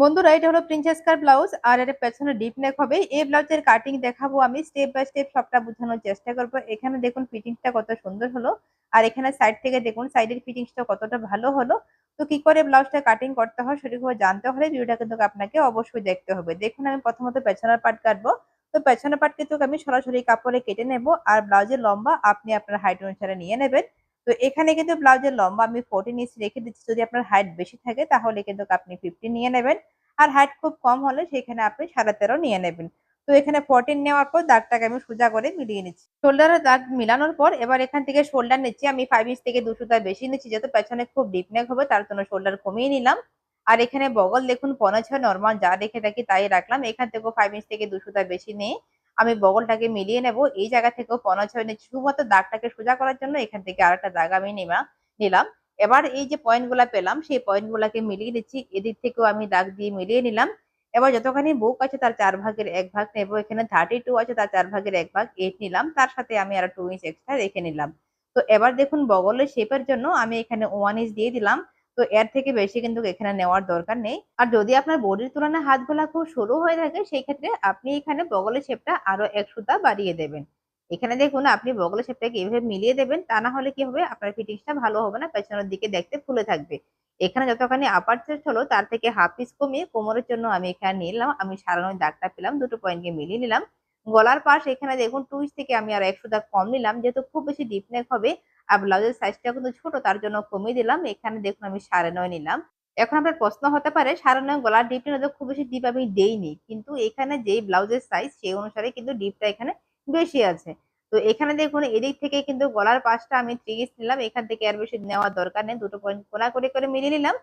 বন্ধুরা, এটা হলো প্রিন্সেস কার ব্লাউজ আর এটা পেছনে ডিপ নেক হবে। এই ব্লাউজের কাটিং দেখাবো আমি স্টেপ বাই স্টেপ সবটা বোঝানোর চেষ্টা করব। এখানে দেখুন ফিটিংসটা কত সুন্দর হলো আর এখানে সাইড থেকে দেখুন সাইডের ফিটিংসটা কতটা ভালো হলো। তো কি করে ব্লাউজটা কাটিং করতে হয় সঠিকভাবে জানতে হলে ভিডিওটা কিন্তু আপনাকে অবশ্যই দেখতে হবে। দেখুন আমি প্রথমত পেছনের পার্ট কাটবো। তো পেছনের পার্ট কিন্তু আমি সরাসরি কাপড়ে কেটে নেব আর ব্লাউজের লম্বা আপনি আপনার হাইট অনুসারে নিয়ে নেবেন। তো এখানে কিন্তু ব্লাউজের লম্বা আমি ফোরটিন ইঞ্চ রেখে দিচ্ছি। যদি আপনার হাইট বেশি থাকে, তাহলে কিন্তু আপনি ফিফটিন নিয়ে নেবেন। আর হাইট খুব কম হলে সেখানে আপনি সাড়ে তেরো নিয়ে নেবেন। তো এখানে ফোরটিন নেওয়ার পর দাগটাকে আমি সোজা করে মিলিয়ে নিচ্ছি। শোল্ডারের দাগ মিলানোর পর এবার এখান থেকে শোল্ডার নিচ্ছি। আমি ফাইভ ইঞ্চ থেকে দুশো তার বেশি নিচ্ছি, যেহেতু পেছনে খুব ডিপ নেক হবে, তার জন্য শোল্ডার কমিয়ে নিলাম। আর এখানে বগল দেখুন, পনেরো ছয় নর্মাল যা রেখে থাকি তাই রাখলাম। এখান থেকেও ফাইভ ইঞ্চ থেকে দুশো তার বেশি নিয়ে আমি বগলটাকে মিলিয়ে নেব। এই জায়গা থেকেও পনেরো ছয় নিচ্ছি শুধুমাত্র দাগটাকে সোজা করার জন্য এখান থেকে আরেকটা দাগ আমি নেওয়া নিলাম। এবার এই যে পয়েন্ট পেলাম, সেই পয়েন্ট গুলাকে মিলিয়ে নিচ্ছি। এদিক থেকেও আমি দাগ দিয়ে মিলিয়ে নিলাম। এবার যতখানি বুক আছে তার চার ভাগের এক ভাগ নেব। এখানে থার্টি টু আছে তার চার ভাগের এক ভাগ এইট নিলাম। তার সাথে আমি আরও টু ইঞ্চ এক্সট্রা রেখে নিলাম। তো এবার দেখুন বগলের শেপের জন্য আমি এখানে ওয়ান ইঞ্চ দিয়ে দিলাম। তো এর থেকে বেশি কিন্তু এখানে নেওয়ার দরকার নেই। আর যদি আপনার বডির তুলনায় হাতগুলা খুব সরু হয়ে থাকে, সেই ক্ষেত্রে আপনি এখানে বগলের শেপটা আরও এক সুতা বাড়িয়ে দেবেন। এখানে দেখুন, আপনি বগলের শেপটাকে এইভাবে মিলিয়ে দেবেন, তা না হলে কি হবে? আপনার ফিটিংসটা ভালো হবে না, পেছনের দিকে দেখতে ফুলে থাকবে। এখানে যতখানি আপার চেস্ট হলো, তার থেকে হাফ পিস কমিয়ে কোমরের জন্য আমি এখানে নিলাম। আমি সারানোর দাগটা পেলাম, দুটো পয়েন্টকে মিলিয়ে নিলাম। গলার পাশ এখানে দেখুন টুইস থেকে আমি আর একশো দাগ কম নিলাম। যেহেতু খুব বেশি ডিপ নেক হবে আর ব্লাউজের সাইজটা কিন্তু ছোট, তার জন্য কমিয়ে দিলাম। এখানে দেখুন আমি সাড়ে নয় নিলাম। এখন আপনার প্রশ্ন হতে পারে, সাড়ে নয় গলার ডিপটা নয়তো খুব বেশি ডিপ আমি দেইনি। কিন্তু এখানে যেই ব্লাউজের সাইজ সেই অনুসারে কিন্তু ডিপটা এখানে বেশি আছে। তো এখানে দেখুন, এদিক থেকে কিন্তু গলার পাশটা আমি ত্রিশ নিলাম। এখান থেকে আর বেশি নেওয়ার দরকার নেই। দুটো পয়েন্ট কোনা করে করে মিলিয়ে নিলাম।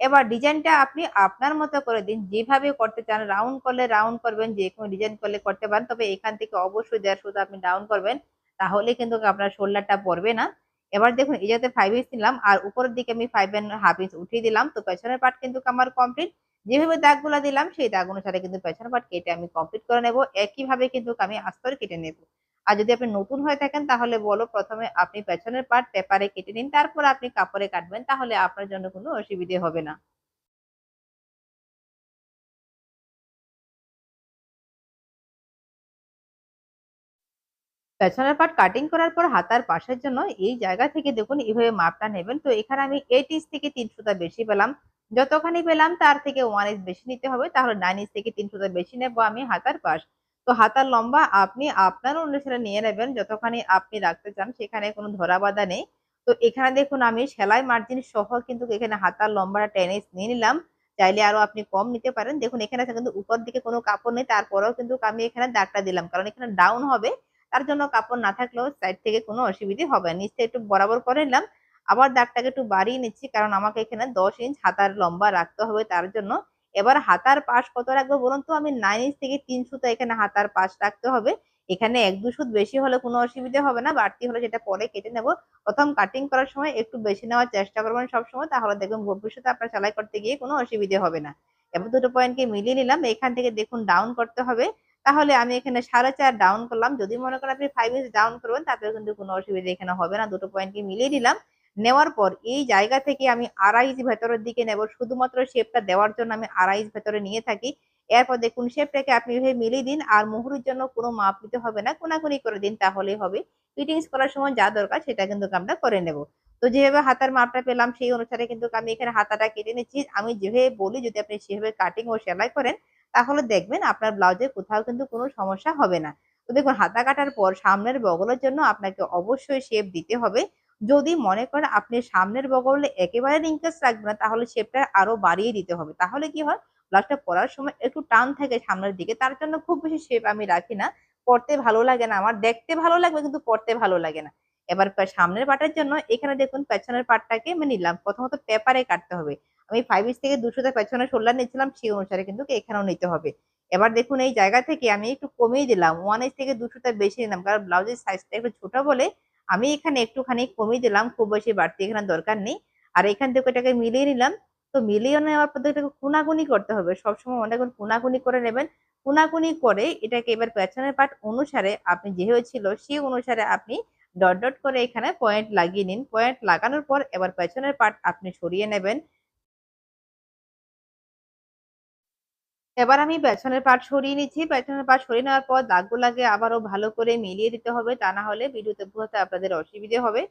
এবার ডিজাইনটা আপনি আপনার মতো করে দিন। যেভাবে করতে চান রাউন্ড করলে রাউন্ড করবেন, যে কোনো ডিজাইন করলে করতে পারেন। তবে এখান থেকে অবশ্যই দেড় শুধু আপনি ডাউন করবেন। তাহলে কিন্তু আপনার শোল্ডারটা পড়বে না। এবার দেখুন, এই যাতে ফাইভ ইঞ্চ নিলাম, আর উপরের দিকে আমি ফাইভ অ্যান্ড হাফ ইঞ্চ উঠিয়ে দিলাম। তো পেছনের পার্ট কিন্তু আমার কমপ্লিট যেভাবে দাগগুলো দিলাম, সেই দাগ অনুসারে কিন্তু পেছনের পার্ট কেটে আমি কমপ্লিট করে নেব। একইভাবে কিন্তু আমি আস্তর কেটে নেব। আর যদি আপনি নতুন হয়ে থাকেন, তাহলে বলো প্রথমে আপনি পেছনের পার্ট পেপারে কেটে নিন, তারপর আপনি কাপড়ে কাটবেন, তাহলে আপনার জন্য কোনো অসুবিধে হবে না। পেছনের পার্ট কাটিং করার পর হাতার পাশের জন্য এই জায়গা থেকে দেখুন এইভাবে মাপটা নেবেন। তো এখানে আমি এইট ইঞ্চ থেকে তিন সুতা বেশি পেলাম। যতখানি পেলাম তার থেকে ওয়ান ইঞ্চ বেশি নিতে হবে। তাহলে নাইন ইঞ্চ থেকে তিন সুতা বেশি নেব আমি হাতার পাশ। তো হাতার লম্বা আপনি আপনার অনুসারে নিয়ে নেবেন। যতখানি আপনি রাখতে চান সেখানে কোনো ধরা বাঁধা নেই। তো এখানে দেখুন আমি সেলাই মার্জিন সহ কিন্তু এখানে হাতার লম্বাটা টেন ইঞ্চ নিয়ে নিলাম। চাইলে আরও আপনি কম নিতে পারেন। দেখুন এখানে কিন্তু উপর দিকে কোনো কাপড় নেই। তারপরেও কিন্তু আমি এখানে দাগটা দিলাম। কারণ এখানে ডাউন হবে। তার জন্য কাপড় না থাকলেও সাইড থেকে কোনো অসুবিধে হবে না। নিচে একটু বরাবর করে নিলাম। আবার দাগটাকে একটু বাড়িয়ে নিচ্ছি, কারণ আমাকে এখানে দশ ইঞ্চ হাতার লম্বা রাখতে হবে তার জন্য। এবার হাতার পাশ কত রাখব বলুন তো? আমি নাইন ইঞ্চ থেকে তিন সুতো এখানে হাতার পাশ রাখতে হবে। এখানে এক দু সুত বেশি হলে কোনো অসুবিধা হবে না, বাড়তি হলে যেটা পরে কেটে নেব। প্রথম কাটিং করার সময় একটু বেশি নেওয়ার চেষ্টা করবেন সবসময়, তাহলে দেখুন ভবিষ্যতে আপনার সেলাই করতে গিয়ে কোনো অসুবিধে হবে না। এবার দুটো পয়েন্টকে মিলিয়ে নিলাম। এখান থেকে দেখুন ডাউন করতে হবে। তাহলে আমি এখানে সাড়ে চার ডাউন করলাম। যদি মনে করেন আপনি ফাইভ ইঞ্চ ডাউন করবেন তাতে কিন্তু কোনো অসুবিধা এখানে হবে না। দুটো পয়েন্টকে মিলিয়ে দিলাম। নেওয়ার পর এই জায়গা থেকে আমি আড়াইশ ভেতরের দিকে নেব। শুধুমাত্র শেপটা দেওয়ার জন্য আমি আড়াইশ ভেতরে নিয়ে থাকি। এরপর দেখুন শেপটাকে আপনি মিলিয়ে দিন আর মুহুরির জন্য কোনো মাপ নিতে হবে না। কোনাকুনি করে দিন তাহলেই হবে। ফিটিংস করার সময় যা দরকার সেটা কিন্তু আমরা করে নেব। তো যেভাবে হাতার মাপটা পেলাম সেই অনুসারে কিন্তু আমি এখানে হাতাটা কেটে নিচ্ছি। আমি যেভাবে বলি যদি আপনি সেভাবে কাটিং ও সেলাই করেন তাহলে দেখবেন আপনার ব্লাউজে কোথাও কিন্তু কোনো সমস্যা হবে না। তো দেখুন, হাতা কাটার পর সামনের বগলের জন্য আপনাকে অবশ্যই শেপ দিতে হবে। যদি মনে করেন আপনি সামনের বগলে একেবারে রিঙ্কেস রাখবেন না, তাহলে শেপটা আরও বাড়িয়ে দিতে হবে। তাহলে কি হয়? ব্লাউজটা পরার সময় একটু টান থাকে সামনের দিকে। তার জন্য খুব বেশি শেপ আমি রাখি না। পড়তে ভালো লাগে না আমার। দেখতে ভালো লাগবে কিন্তু পড়তে ভালো লাগে না। এবার সামনের পাটের জন্য এখানে দেখুন পেছনের পাটটাকে আমি নিলাম। প্রথমত পেপারে কাটতে হবে। আমি ফাইভ ইঞ্চ থেকে দুশোতে পেছনে শোল্ডার নিচ্ছিলাম সেই অনুসারে কিন্তু এখানেও নিতে হবে। এবার দেখুন এই জায়গা থেকে আমি একটু কমিয়ে দিলাম ওয়ান ইঞ্চ থেকে দুশোটা বেশি নিলাম, কারণ ব্লাউজের সাইজটা একটু ছোট বলে আমি এখানে একটুখানি কমিয়ে দিলাম, খুব বেশি বাড়তি এখানে দরকার নেই। আর এখান থেকে এটাকে মিলিয়ে নিলাম, তো মিলিয়ে নেওয়ার পর এটাকে কুনাকুনি করতে হবে। সবসময় করুন কুনাকুনি করে নেবেন। কুনাকুনি করে এটাকে এবার পেছনের পার্ট অনুসারে আপনি যে হয়েছিল সেই অনুসারে আপনি ডট ডট করে এখানে পয়েন্ট লাগিয়ে নিন। পয়েন্ট লাগানোর পর এবার পেছনের পার্ট আপনি সরিয়ে নেবেন। এবার আমি পেছনের পাট সরিয়ে নিচ্ছি। পেছনের পাট সরিয়ে নেওয়ার পর দাগগুলাকে আবারও ভালো করে মিলিয়ে দিতে হবে। তা না হলে ভিডিওতে বোঝাতে আপনাদের অসুবিধে হবে।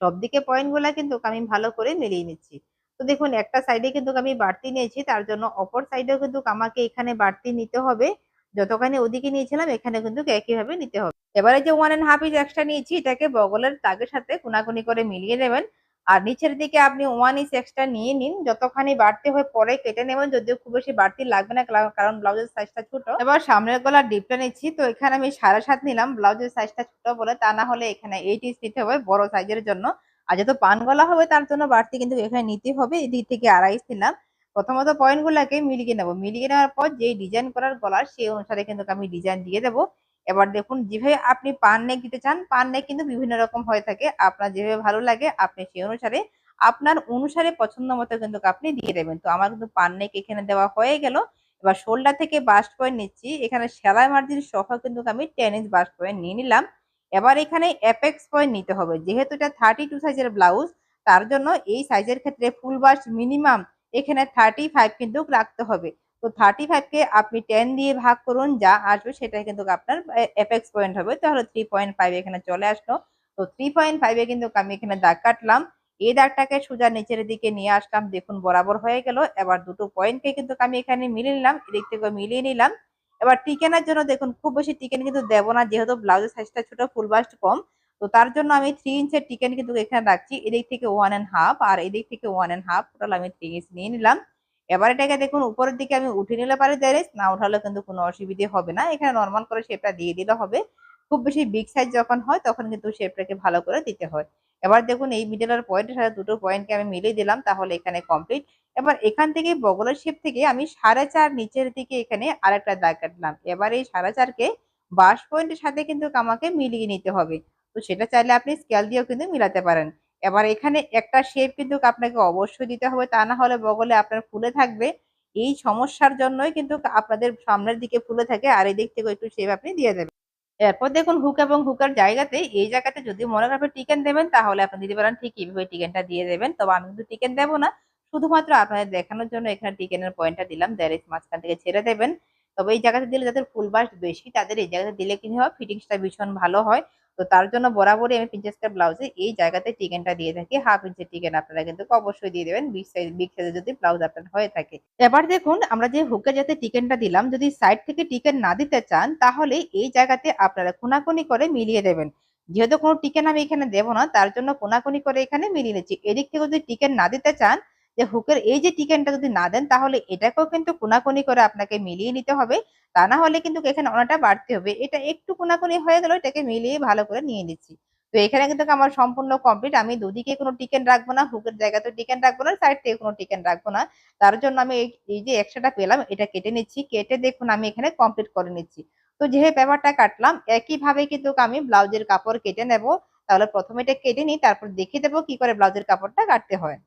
সব দিকে পয়েন্টগুলা কিন্তু আমি ভালো করে মিলিয়ে নিচ্ছি। তো দেখুন, একটা সাইডে কিন্তু আমি বাড়তি নিয়েছি। তার জন্য অপর সাইডেও কিন্তু আমাকে এখানে বাড়তি নিতে হবে। যতখানি ওদিকে নিয়েছিলাম, এখানে কিন্তু একইভাবে নিতে হবে। এবারে যে one and half inch extra নিয়েছি, এটাকে বগলের দাগের সাথে কোনাকুনি করে মিলিয়ে নেবেন। আর নিচের দিকে আপনি ওয়ান ইঞ্চ এক্সট্রা নিয়ে নিন, যতখানি বাড়তি হয়ে পরে কেটে নেবেন, যদিও খুব বেশি বাড়তি লাগবে না, কারণ- ব্লাউজের সাইজটা ছোট। এবার সামনের গলার ডিপটা নিচ্ছি, তো এখানে আমি সাড়ে সাত নিলাম ব্লাউজের সাইজটা ছোট বলে, তা না হলে এখানে এইট ইঞ্চ নিতে হবে বড় সাইজের জন্য। আর যেহেতু পান গলা হবে, তার জন্য বাড়তি কিন্তু এখানে নিতে হবে, এদিক থেকে আড়াই ইঞ্চ নিলাম। প্রথমত পয়েন্ট গুলাকে মিলিয়ে নেব। মিলিয়ে নেওয়ার পর যে ডিজাইন করার গলার সেই অনুসারে কিন্তু আমি ডিজাইন দিয়ে দেবো। এবার দেখুন, যেভাবে আপনি পান নেক দিতে চান, পান নেক কিন্তু বিভিন্ন রকম হয়ে থাকে। আপনার যেভাবে ভালো লাগে, আপনি সেই অনুসারে, আপনার অনুসারে পছন্দ মতো কিন্তু আপনি দিয়ে দেবেন। তো আমার কিন্তু পান নেক এখানে দেওয়া হয়ে গেল। এবার শোল্ডার থেকে বাস্ট পয়েন্ট নিচ্ছি। এখানে সেলাই মার্জিন সহ কিন্তু আমি টেন ইঞ্চ বাস্ট পয়েন্ট নিয়ে নিলাম। এবার এখানে অ্যাপেক্স পয়েন্ট নিতে হবে। যেহেতু এটা থার্টি টু সাইজের ব্লাউজ, তার জন্য এই সাইজের ক্ষেত্রে ফুল বাস্ট মিনিমাম এখানে থার্টি ফাইভ কিন্তু রাখতে হবে। তো থার্টি ফাইভকে আপনি টেন দিয়ে ভাগ করুন, যা আসবে সেটা কিন্তু আপনার এপেক্স পয়েন্ট হবে। তাহলে থ্রি পয়েন্ট ফাইভ এখানে চলে আসলো। তো থ্রি পয়েন্ট ফাইভে কিন্তু আমি এখানে দাগ কাটলাম। এই দাগটাকে সোজা নিচের দিকে নিয়ে আসলাম, দেখুন বরাবর হয়ে গেল। এবার দুটো পয়েন্টকে কিন্তু আমি এখানে মিলিয়ে নিলাম, এদিক থেকে মিলিয়ে নিলাম। এবার টিকেনের জন্য দেখুন, খুব বেশি টিকেন কিন্তু দেবো না, যেহেতু ব্লাউজের সাইজটা ছোট ফুল বাস্ট কম। তো তার জন্য আমি থ্রি ইঞ্চের টিকেন কিন্তু এখানে রাখছি। এদিক থেকে ওয়ান অ্যান্ড হাফ আর এদিক থেকে ওয়ান অ্যান্ড হাফ টোটাল আমি থ্রি ইঞ্চ নিয়ে নিলাম। এবার এটাকে দেখুন, উপরের দিকে আমি উঠে নিলে পারি ডাইরেক্ট না উঠালে কিন্তু কোনো অসুবিধে হবে না। এখানে নর্মাল করে শেপটা দিয়ে দিলে হবে। খুব বেশি বিগ সাইজ যখন হয়, তখন কিন্তু শেপটাকে ভালো করে দিতে হয়। এবার দেখুন, এই মিডলের পয়েন্টের সাথে দুটো পয়েন্টকে আমি মিলিয়ে দিলাম, তাহলে এখানে কমপ্লিট এবার এখান থেকে বগলের শেপ থেকে আমি সাড়ে চার নিচের দিকে এখানে আরেকটা দাগ কাটলাম। এবার এই সাড়ে চারকে বাস পয়েন্টের সাথে কিন্তু আমাকে মিলিয়ে নিতে হবে। তো সেটা চাইলে আপনি স্কেল দিয়েও কিন্তু মিলাতে পারেন। এবার এখানে একটা শেপ কিন্তু আপনাকে অবশ্যই দিতে হবে, তা না হলে বগলে আপনার ফুলে থাকবে। এই সমস্যার জন্যই কিন্তু আপনাদের সামনের দিকে ফুলে থাকে, আর এই দিক থেকে একটু শেপ আপনি দিয়ে দেবেন। এরপর দেখুন হুক এবং হুকার জায়গাতে, এই জায়গাতে যদি মনে করেন টিকেন দেবেন, তাহলে আপনি দিতে পারেন ঠিক এইভাবে টিকেনটা দিয়ে দেবেন। তবে আমি কিন্তু টিকেন দেবো না, শুধুমাত্র আপনাদের দেখানোর জন্য এখানে টিকেনের পয়েন্টটা দিলাম দেড় মাঝখান থেকে ছেড়ে দেবেন। তবে এই জায়গাতে দিলে যাদের ফুল বাস বেশি, তাদের এই জায়গাতে দিলে কি হয় ফিটিংসটা ভীষণ ভালো হয়। তো তার জন্য বরাবরই আমি প্রিন্সেস কাট ব্লাউজে এই জায়গাতে টিকেনটা দিয়ে থাকি। হাফ ইঞ্চের টিকেন আপনারা কিন্তু অবশ্যই দিয়ে দেবেন। বিগ সাইজ বিগ সাইজে যদি ব্লাউজ আপনার হয়ে থাকে। এবার দেখুন, আমরা যে হুকে যাতে টিকেনটা দিলাম, যদি সাইড থেকে টিকেন না দিতে চান, তাহলে এই জায়গাতে আপনারা কোনাকুনি করে মিলিয়ে দেবেন। যেহেতু কোনো টিকেন আমি এখানে দেবো না, তার জন্য কোনাকুনি করে এখানে মিলিয়ে নিচ্ছি। এদিক থেকে যদি টিকেন না দিতে চান যে হুকের এই যে টিকেনটা যদি না দেন, তাহলে এটাকেও কিন্তু কোনাকুনি করে আপনাকে মিলিয়ে নিতে হবে। তা না হলে কিন্তু এখানে অনেকটা বাড়তে হবে। এটা একটু কোনাকুনি হয়ে গেল, এটাকে মিলিয়ে ভালো করে নিয়ে নিচ্ছি। তো এখানে কিন্তু আমার সম্পূর্ণ কমপ্লিট আমি দুদিকে কোনো টিকেন রাখব না, হুকের জায়গাতে টিকেন রাখব না সাইড থেকে কোনো টিকেন রাখব না। তার জন্য আমি এই যে এক্সট্রাটা পেলাম, এটা কেটে নিচ্ছি। কেটে দেখুন, আমি এখানে কমপ্লিট করে নিচ্ছি। তো যেভাবে পেপারটা কাটলাম, একইভাবে কিন্তু আমি ব্লাউজের কাপড় কেটে নেব। তাহলে প্রথমে এটা কেটে নিই, তারপর দেখিয়ে দেবো কি করে ব্লাউজের কাপড়টা কাটতে হয়।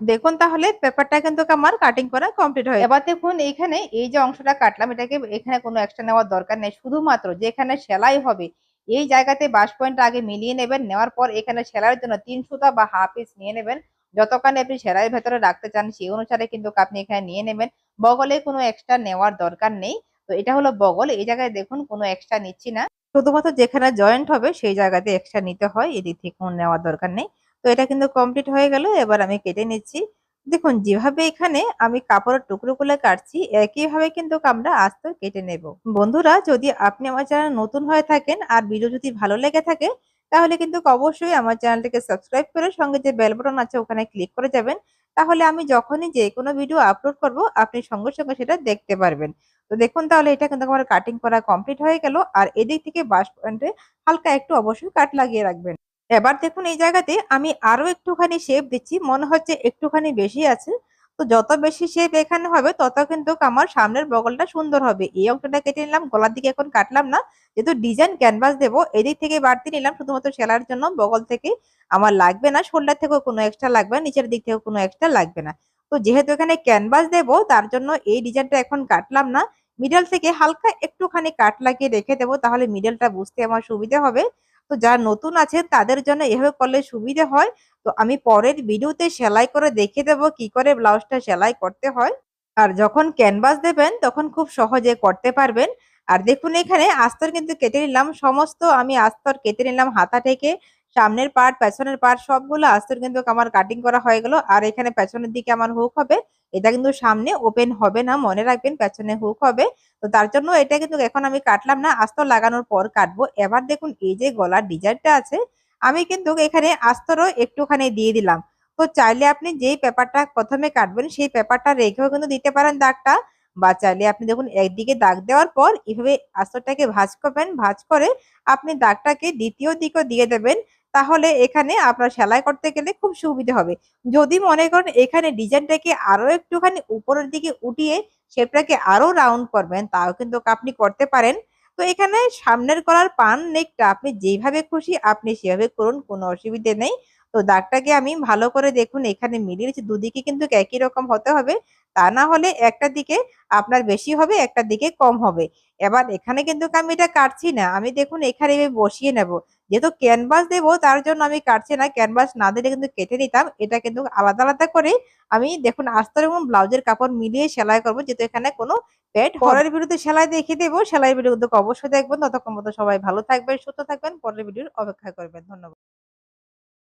দেখুন তাহলে, পেপারটা কিন্তু আমার কাটিং করা কমপ্লিট হয় এবার দেখুন, এইখানে এই যে অংশটা কাটলাম, এটাকে এখানে কোনো এক্সট্রা নেওয়ার দরকার নেই। শুধুমাত্র যেখানে সেলাই হবে, এই জায়গাতে বাস পয়েন্ট আগে মিলিয়ে নেবেন, নেওয়ার পর এখানে সেলাইয়ের জন্য তিন সুতা বা হাফ পিস নিয়ে নেবেন। যতখানি আপনি সেলাইয়ের ভেতরে রাখতে চান, সেই অনুসারে কিন্তু আপনি এখানে নিয়ে নেবেন। বগলে কোনো এক্সট্রা নেওয়ার দরকার নেই। তো এটা হলো বগল। এই জায়গায় দেখুন, কোনো এক্সট্রা নিচ্ছি না। শুধুমাত্র যেখানে জয়েন্ট হবে, সেই জায়গাতে এক্সট্রা নিতে হয়। এদিক থেকে কোনো নেওয়ার দরকার নেই। তো এটা কিন্তু কমপ্লিট হয়ে গেল। এবার আমি কেটে নিচ্ছি। দেখুন, যেভাবে এখানে আমি কাপড়ের টুকরোগুলো কাটছি, একইভাবে কিন্তু আমরা আস্তে কেটে নেব। বন্ধুরা, যদি আপনি আমার চ্যানেল নতুন হয়ে থাকেন আর ভিডিও যদি ভালো লেগে থাকে তাহলে কিন্তু অবশ্যই আমার চ্যানেলটিকে সাবস্ক্রাইব করে সঙ্গে যে বেল বাটন আছে ওখানে ক্লিক করে যাবেন। তাহলে আমি যখনই যে কোনো ভিডিও আপলোড করব, আপনি সঙ্গে সঙ্গে সেটা দেখতে পারবেন। তো দেখুন তাহলে এটা কিন্তু আমার কাটিং করা কমপ্লিট হয়ে গেল। আর এদিক থেকে বাস পয়েন্টে হালকা একটু অবশ্যই কাট লাগিয়ে রাখবেন। এবার দেখুন এই জায়গাতে আমি আরও একটুখানি শেপ দিচ্ছি। মনে হচ্ছে একটুখানি বেশি আছে। তো যত বেশি শেপ এখানে হবে, তত কিন্তু আমার সামনের বগলটা সুন্দর হবে। এই অংশটা কেটে নিলাম, গলার দিকে এখন কাটলাম না, যেহেতু ডিজাইন ক্যানভাস দেবো, এদিক থেকে বাড়তি নিলাম, শুধুমাত্র সেলার জন্য বগল থেকে আমার লাগবে না, শোল্ডার থেকেও কোনো এক্সট্রা লাগবে না, নিচের দিক থেকেও কোনো এক্সট্রা লাগবে না। তো তো যেহেতু এখানে ক্যানভাস দেব, তার জন্য এই ডিজাইনটা এখন কাটলাম না। মিডল থেকে হালকা একটুখানি কাট লাগিয়ে রেখে দেবো, তাহলে মিডলটা বুঝতে আমার সুবিধা হবে। তো যারা নতুন আছে তাদের জন্য এভাবে করলে সুবিধা হয়। তো আমি পরের ভিডিওতে সেলাই করে দেখে দেব কি করে ব্লাউজটা সেলাই করতে হয়। আর যখন ক্যানভাস দেবেন, তখন খুব সহজে করতে পারবেন। আর দেখুন এখানে আস্তর কিন্তু কেটে নিলাম। সমস্ত আমি আস্তর কেটে নিলাম হাতা থেকে। সামনের পার্ট, পেছনের পার্ট সবগুলো আস্তর কিন্তু আমার কাটিং করা হয়ে গেল। আর এখানে পেছনের দিকে আমার হুক হবে। এটা কিন্তু সামনে ওপেন হবে না, মনে রাখবেন পেছনে হুক হবে। তো তার জন্য এটা কিন্তু এখন আমি কাটলাম না আস্তর লাগানোর পর কাটবো। এবার দেখুন এই যে গলার ডিজাইনটা আছে, আমি কিন্তু এখানে আস্তরও একটুখানি দিয়ে দিলাম। তো চাইলে আপনি যেই পেপারটা প্রথমে কাটবেন, সেই পেপারটা রেখেও কিন্তু দিতে পারেন দাগটা। বা চাইলে আপনি দেখুন একদিকে দাগ দেওয়ার পর এভাবে আস্তরটাকে ভাঁজ করবেন। ভাঁজ করে আপনি দাগটাকে দ্বিতীয় দিকেও দিয়ে দেবেন। তাহলে এখানে আপনার সেলাই করতে গেলে খুব সুবিধা হবে। যদি মনে করেন এখানে ডিজাইনটাকে আরও একটুখানি উপরের দিকে উঠিয়ে শেপটাকে আরও রাউন্ড করবেন, তাও কিন্তু আপনি করতে পারেন। তো এখানে সামনের করার পান নেকটা আপনি যেভাবে খুশি আপনি সেভাবে করুন, কোনো অসুবিধে নেই। তো দাগটাকে আমি ভালো করে দেখুন, এখানে মিলিয়ে নিচ্ছি দুদিকে কিন্তু একই রকম হতে হবে। তা না হলে একটা দিকে আপনার বেশি হবে একটা দিকে কম হবে। এবার এখানে কিন্তু আমি এটা কাটছি না। আমি দেখুন এখানে এভাবে বসিয়ে নেব। যেহেতু ক্যানভাস দেবো তার জন্য আমি কাটছি না। ক্যানভাস না দিলে কিন্তু কেটে নিতাম। এটা কিন্তু আলাদা আলাদা করে আমি দেখুন আস্তর এবং ব্লাউজের কাপড় মিলিয়ে সেলাই করব। যেহেতু এখানে কোনো পেট পরের ভিডিওতে সেলাই দেখিয়ে দেবো। সেলাই ভিডিও কিন্তু অবশ্যই দেখবেন। ততক্ষণ মতো সবাই ভালো থাকবেন সুস্থ থাকবেন। পরের ভিডিওর অপেক্ষা করবেন। ধন্যবাদ।